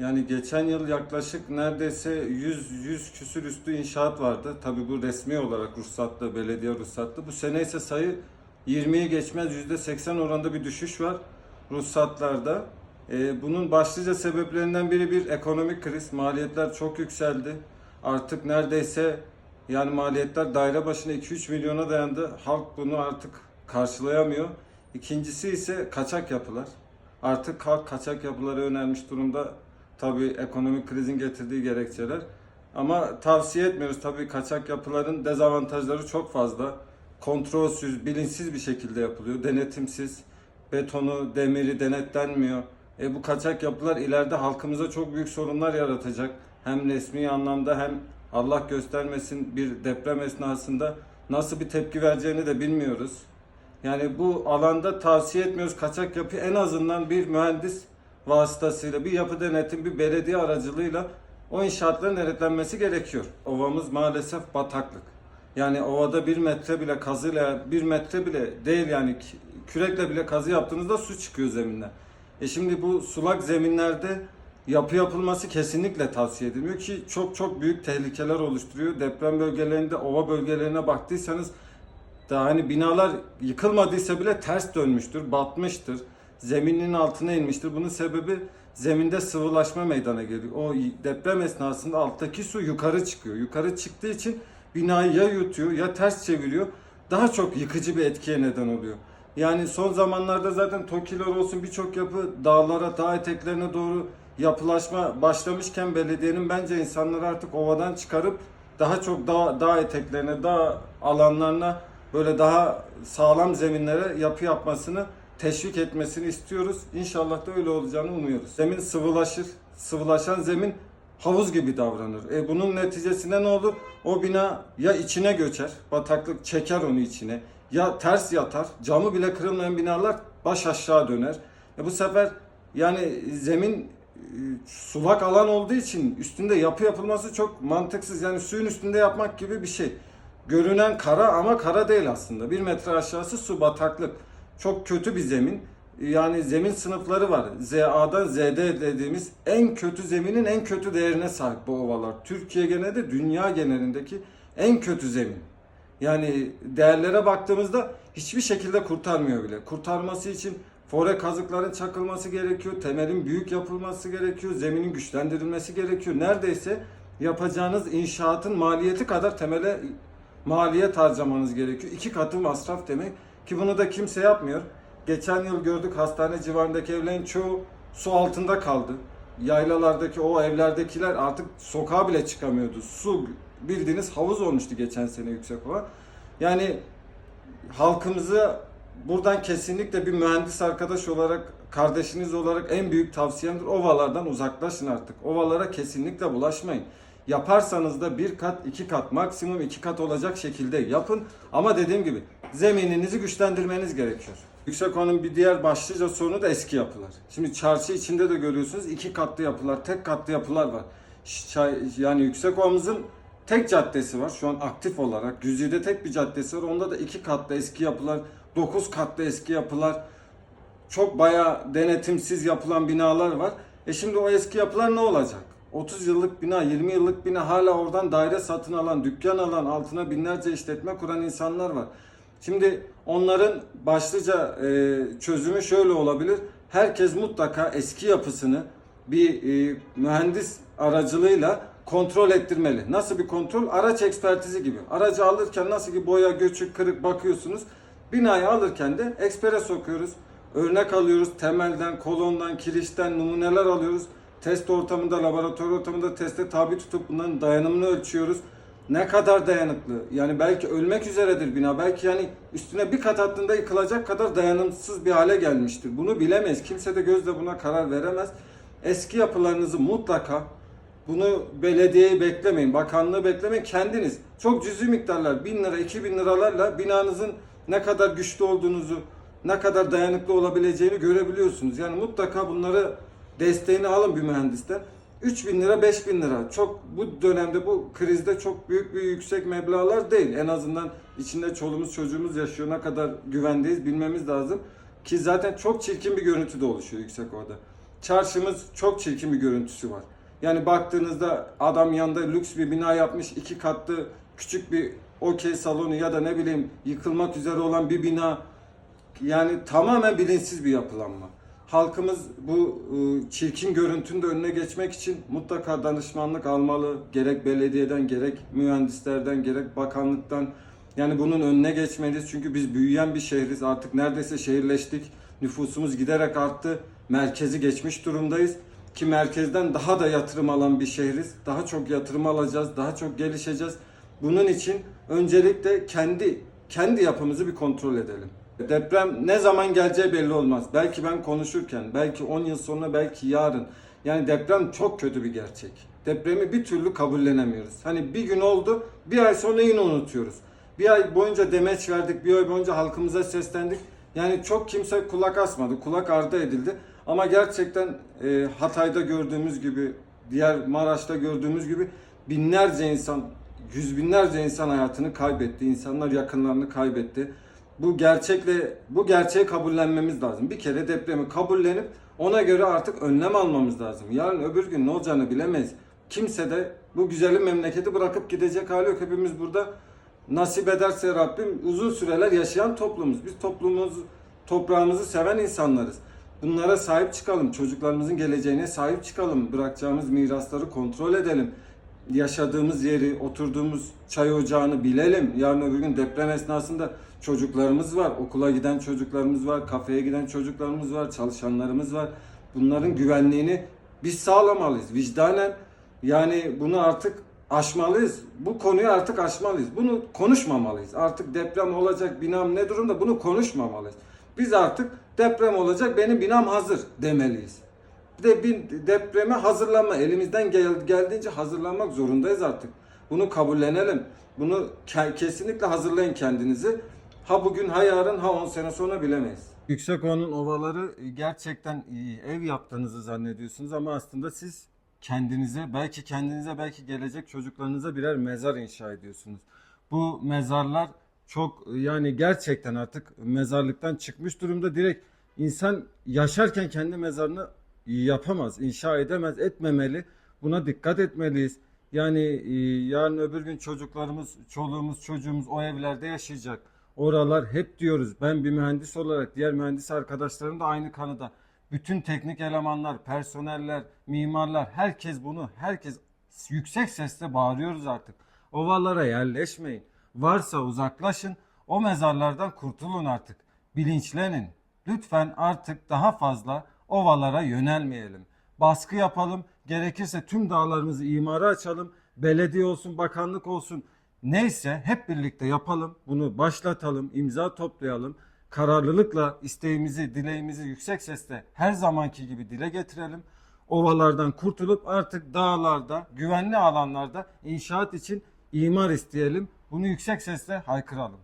Yani geçen yıl yaklaşık neredeyse 100 100 küsür üstü inşaat vardı. Tabii bu resmi olarak ruhsatlı, belediye ruhsatlı. Bu sene ise sayı 20'yi geçmez %80 oranında bir düşüş var ruhsatlarda. Ee, bunun başlıca sebeplerinden biri bir ekonomik kriz. Maliyetler çok yükseldi. Artık neredeyse yani maliyetler daire başına 2-3 milyona dayandı. Halk bunu artık karşılayamıyor. İkincisi ise kaçak yapılar. Artık halk kaçak yapılara yönelmiş durumda. Tabii ekonomik krizin getirdiği gerekçeler. Ama tavsiye etmiyoruz. Tabii kaçak yapıların dezavantajları çok fazla. Kontrolsüz, bilinçsiz bir şekilde yapılıyor. Denetimsiz. Betonu, demiri denetlenmiyor. E bu kaçak yapılar ileride halkımıza çok büyük sorunlar yaratacak. Hem resmi anlamda hem Allah göstermesin bir deprem esnasında nasıl bir tepki vereceğini de bilmiyoruz. Yani bu alanda tavsiye etmiyoruz kaçak yapı en azından bir mühendis vasıtasıyla bir yapı denetim bir belediye aracılığıyla o inşaatların denetlenmesi gerekiyor. Ovamız maalesef bataklık. Yani ovada bir metre bile kazıyla bir metre bile değil yani kürekle bile kazı yaptığınızda su çıkıyor zeminden. E şimdi bu sulak zeminlerde yapı yapılması kesinlikle tavsiye edilmiyor ki çok çok büyük tehlikeler oluşturuyor. Deprem bölgelerinde, ova bölgelerine baktıysanız daha hani binalar yıkılmadıysa bile ters dönmüştür, batmıştır. Zeminin altına inmiştir. Bunun sebebi zeminde sıvılaşma meydana geliyor. O deprem esnasında alttaki su yukarı çıkıyor. Yukarı çıktığı için binayı ya yutuyor ya ters çeviriyor. Daha çok yıkıcı bir etkiye neden oluyor. Yani son zamanlarda zaten TOKİ'ler olsun birçok yapı dağlara, dağ eteklerine doğru yapılaşma başlamışken belediyenin bence insanları artık ovadan çıkarıp daha çok dağ, dağ eteklerine, dağ alanlarına böyle daha sağlam zeminlere yapı yapmasını teşvik etmesini istiyoruz. İnşallah da öyle olacağını umuyoruz. Zemin sıvılaşır. Sıvılaşan zemin havuz gibi davranır. E bunun neticesinde ne olur? O bina ya içine göçer, bataklık çeker onu içine. Ya ters yatar, camı bile kırılmayan binalar baş aşağı döner. E bu sefer yani zemin e, sulak alan olduğu için üstünde yapı yapılması çok mantıksız. Yani suyun üstünde yapmak gibi bir şey. Görünen kara ama kara değil aslında. Bir metre aşağısı su bataklık. Çok kötü bir zemin. Yani zemin sınıfları var. ZA'dan ZD dediğimiz en kötü zeminin en kötü değerine sahip bu ovalar. Türkiye genelinde dünya genelindeki en kötü zemin. Yani değerlere baktığımızda hiçbir şekilde kurtarmıyor bile. Kurtarması için fore kazıkların çakılması gerekiyor, temelin büyük yapılması gerekiyor, zeminin güçlendirilmesi gerekiyor. Neredeyse yapacağınız inşaatın maliyeti kadar temele maliyet harcamanız gerekiyor. İki katı masraf demek ki bunu da kimse yapmıyor. Geçen yıl gördük hastane civarındaki evlerin çoğu su altında kaldı. Yaylalardaki o evlerdekiler artık sokağa bile çıkamıyordu. Su bildiğiniz havuz olmuştu geçen sene Yüksekova. Yani halkımızı buradan kesinlikle bir mühendis arkadaş olarak, kardeşiniz olarak en büyük tavsiyemdir. Ovalardan uzaklaşın artık. Ovalara kesinlikle bulaşmayın. Yaparsanız da bir kat, iki kat, maksimum iki kat olacak şekilde yapın. Ama dediğim gibi zemininizi güçlendirmeniz gerekiyor. Yüksekova'nın bir diğer başlıca sorunu da eski yapılar. Şimdi çarşı içinde de görüyorsunuz iki katlı yapılar, tek katlı yapılar var. Yani Yüksekova'mızın tek caddesi var şu an aktif olarak. Güzide tek bir caddesi var. Onda da iki katlı eski yapılar, dokuz katlı eski yapılar, çok bayağı denetimsiz yapılan binalar var. E şimdi o eski yapılar ne olacak? 30 yıllık bina, 20 yıllık bina hala oradan daire satın alan, dükkan alan, altına binlerce işletme kuran insanlar var. Şimdi onların başlıca e, çözümü şöyle olabilir. Herkes mutlaka eski yapısını bir e, mühendis aracılığıyla kontrol ettirmeli. Nasıl bir kontrol? Araç ekspertizi gibi. Aracı alırken nasıl ki boya, göçük, kırık bakıyorsunuz. Binayı alırken de ekspere sokuyoruz. Örnek alıyoruz. Temelden, kolondan, kirişten numuneler alıyoruz. Test ortamında, laboratuvar ortamında teste tabi tutup bunların dayanımını ölçüyoruz. Ne kadar dayanıklı? Yani belki ölmek üzeredir bina. Belki yani üstüne bir kat attığında yıkılacak kadar dayanımsız bir hale gelmiştir. Bunu bilemeyiz. Kimse de gözle buna karar veremez. Eski yapılarınızı mutlaka bunu belediyeyi beklemeyin, bakanlığı beklemeyin. Kendiniz çok cüzi miktarlar, bin lira, iki bin liralarla binanızın ne kadar güçlü olduğunuzu, ne kadar dayanıklı olabileceğini görebiliyorsunuz. Yani mutlaka bunları desteğini alın bir mühendisten. 3 bin lira, 5 bin lira. Çok bu dönemde bu krizde çok büyük bir yüksek meblağlar değil. En azından içinde çoluğumuz çocuğumuz yaşıyor. Ne kadar güvendeyiz bilmemiz lazım. Ki zaten çok çirkin bir görüntü de oluşuyor yüksek orada. çarşımız çok çirkin bir görüntüsü var. Yani baktığınızda adam yanında lüks bir bina yapmış, iki katlı küçük bir okey salonu ya da ne bileyim yıkılmak üzere olan bir bina. Yani tamamen bilinçsiz bir yapılanma. Halkımız bu e, çirkin görüntünün de önüne geçmek için mutlaka danışmanlık almalı. Gerek belediyeden, gerek mühendislerden, gerek bakanlıktan. Yani bunun önüne geçmeliyiz. Çünkü biz büyüyen bir şehriz. Artık neredeyse şehirleştik. Nüfusumuz giderek arttı. Merkezi geçmiş durumdayız. Ki merkezden daha da yatırım alan bir şehriz. Daha çok yatırım alacağız. Daha çok gelişeceğiz. Bunun için öncelikle kendi kendi yapımızı bir kontrol edelim. Deprem ne zaman geleceği belli olmaz. Belki ben konuşurken, belki 10 yıl sonra, belki yarın. Yani deprem çok kötü bir gerçek. Depremi bir türlü kabullenemiyoruz. Hani bir gün oldu, bir ay sonra yine unutuyoruz. Bir ay boyunca demeç verdik, bir ay boyunca halkımıza seslendik. Yani çok kimse kulak asmadı, kulak ardı edildi. Ama gerçekten e, Hatay'da gördüğümüz gibi, diğer Maraş'ta gördüğümüz gibi binlerce insan, yüz binlerce insan hayatını kaybetti. İnsanlar yakınlarını kaybetti. Bu gerçekle bu gerçeği kabullenmemiz lazım. Bir kere depremi kabullenip ona göre artık önlem almamız lazım. Yarın öbür gün ne olacağını bilemeyiz. Kimse de bu güzelim memleketi bırakıp gidecek hali yok. Hepimiz burada nasip ederse Rabbim uzun süreler yaşayan toplumuz. Biz toplumumuz, toprağımızı seven insanlarız. Bunlara sahip çıkalım. Çocuklarımızın geleceğine sahip çıkalım. Bırakacağımız mirasları kontrol edelim. Yaşadığımız yeri, oturduğumuz çay ocağını bilelim. Yarın öbür gün deprem esnasında çocuklarımız var. Okula giden çocuklarımız var. Kafeye giden çocuklarımız var. Çalışanlarımız var. Bunların güvenliğini biz sağlamalıyız. Vicdanen yani bunu artık aşmalıyız. Bu konuyu artık aşmalıyız. Bunu konuşmamalıyız. Artık deprem olacak, binam ne durumda bunu konuşmamalıyız. Biz artık deprem olacak, benim binam hazır demeliyiz. Bir de bir depreme hazırlanma, elimizden gel- geldiğince hazırlanmak zorundayız artık. Bunu kabullenelim. Bunu ke- kesinlikle hazırlayın kendinizi. Ha bugün, ha yarın, ha 10 sene sonra bilemeyiz. Yüksekova'nın ovaları gerçekten iyi. Ev yaptığınızı zannediyorsunuz ama aslında siz kendinize, belki kendinize, belki gelecek çocuklarınıza birer mezar inşa ediyorsunuz. Bu mezarlar çok yani gerçekten artık mezarlıktan çıkmış durumda. Direkt insan yaşarken kendi mezarını yapamaz, inşa edemez, etmemeli. Buna dikkat etmeliyiz. Yani e, yarın öbür gün çocuklarımız, çoluğumuz, çocuğumuz o evlerde yaşayacak. Oralar hep diyoruz. Ben bir mühendis olarak diğer mühendis arkadaşlarım da aynı kanıda. Bütün teknik elemanlar, personeller, mimarlar herkes bunu, herkes yüksek sesle bağırıyoruz artık. Ovalara yerleşmeyin. Varsa uzaklaşın. O mezarlardan kurtulun artık. Bilinçlenin. Lütfen artık daha fazla ovalara yönelmeyelim. Baskı yapalım. Gerekirse tüm dağlarımızı imara açalım. Belediye olsun, bakanlık olsun. Neyse hep birlikte yapalım. Bunu başlatalım, imza toplayalım. Kararlılıkla isteğimizi, dileğimizi yüksek sesle her zamanki gibi dile getirelim. Ovalardan kurtulup artık dağlarda, güvenli alanlarda inşaat için imar isteyelim. Bunu yüksek sesle haykıralım.